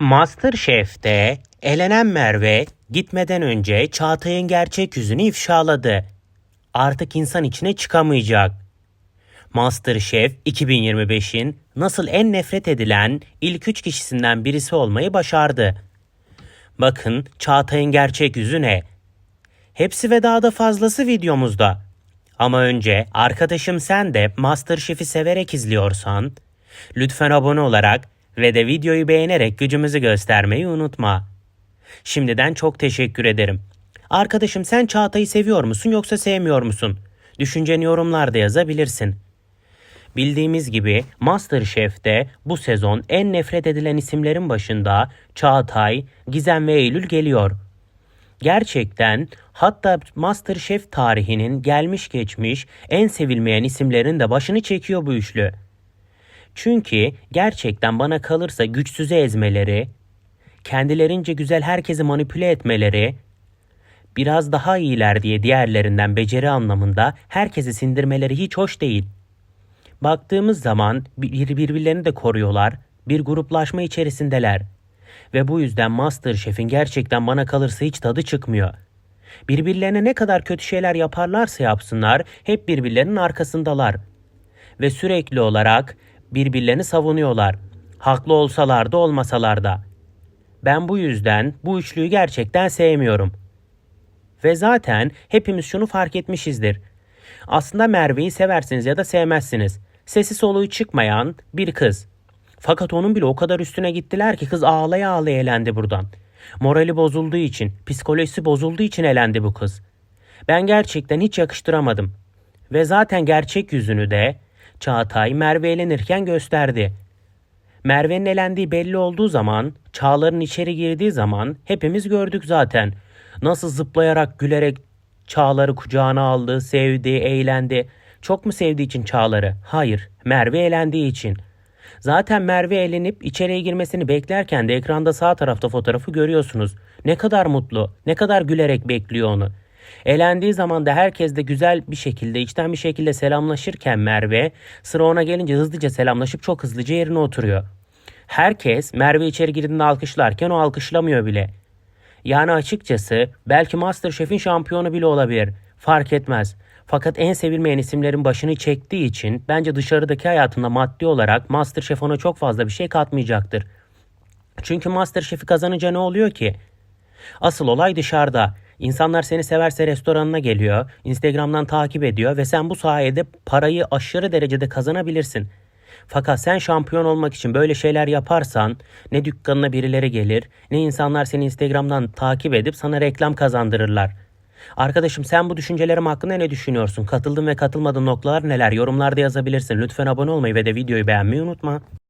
Masterchef'te elenen Merve gitmeden önce Çağatay'ın gerçek yüzünü ifşaladı. Artık insan içine çıkamayacak. Masterchef 2025'in nasıl en nefret edilen ilk üç kişisinden birisi olmayı başardı. Bakın Çağatay'ın gerçek yüzü ne? Hepsi ve daha da fazlası videomuzda. Ama önce arkadaşım sen de Masterchef'i severek izliyorsan lütfen abone olarak ve de videoyu beğenerek gücümüzü göstermeyi unutma. Şimdiden çok teşekkür ederim. Arkadaşım sen Çağatay'ı seviyor musun yoksa sevmiyor musun? Düşünceni yorumlarda yazabilirsin. Bildiğimiz gibi Masterchef'te bu sezon en nefret edilen isimlerin başında Çağatay, Gizem ve Eylül geliyor. Gerçekten hatta Masterchef tarihinin gelmiş geçmiş en sevilmeyen isimlerin de başını çekiyor bu üçlü. Çünkü gerçekten bana kalırsa güçsüzü ezmeleri, kendilerince güzel herkesi manipüle etmeleri, biraz daha iyiler diye diğerlerinden beceri anlamında herkesi sindirmeleri hiç hoş değil. Baktığımız zaman bir birbirlerini de koruyorlar, bir gruplaşma içerisindeler. Ve bu yüzden Masterchef'in gerçekten bana kalırsa hiç tadı çıkmıyor. Birbirlerine ne kadar kötü şeyler yaparlarsa yapsınlar hep birbirlerinin arkasındalar. Ve sürekli olarak birbirlerini savunuyorlar. Haklı olsalar da olmasalar da. Ben bu yüzden bu üçlüyü gerçekten sevmiyorum. Ve zaten hepimiz şunu fark etmişizdir. Aslında Merve'yi seversiniz ya da sevmezsiniz. Sesi soluğu çıkmayan bir kız. Fakat onun bile o kadar üstüne gittiler ki kız ağlaya ağlaya elendi buradan. Morali bozulduğu için, psikolojisi bozulduğu için elendi bu kız. Ben gerçekten hiç yakıştıramadım. Ve zaten gerçek yüzünü de Çağatay Merve elenirken gösterdi. Merve'nin elendiği belli olduğu zaman, Çağlar'ın içeri girdiği zaman hepimiz gördük zaten. Nasıl zıplayarak, gülerek Çağlar'ı kucağına aldı, sevdi, eğlendi. Çok mu sevdiği için Çağlar'ı? Hayır, Merve eğlendiği için. Zaten Merve elenip içeriye girmesini beklerken de ekranda sağ tarafta fotoğrafı görüyorsunuz. Ne kadar mutlu, ne kadar gülerek bekliyor onu. Elendiği zaman da herkes de güzel bir şekilde, içten bir şekilde selamlaşırken Merve, sıra ona gelince hızlıca selamlaşıp çok hızlıca yerine oturuyor. Herkes Merve içeri girdiğinde alkışlarken o alkışlamıyor bile. Yani açıkçası belki Masterchef'in şampiyonu bile olabilir. Fark etmez. Fakat en sevilmeyen isimlerin başını çektiği için bence dışarıdaki hayatında maddi olarak Masterchef ona çok fazla bir şey katmayacaktır. Çünkü Masterchef'i kazanınca ne oluyor ki? Asıl olay dışarıda. İnsanlar seni severse restoranına geliyor, Instagram'dan takip ediyor ve sen bu sayede parayı aşırı derecede kazanabilirsin. Fakat sen şampiyon olmak için böyle şeyler yaparsan ne dükkanına birileri gelir ne insanlar seni Instagram'dan takip edip sana reklam kazandırırlar. Arkadaşım sen bu düşüncelerim hakkında ne düşünüyorsun? Katıldığın ve katılmadığın noktalar neler? Yorumlarda yazabilirsin. Lütfen abone olmayı ve de videoyu beğenmeyi unutma.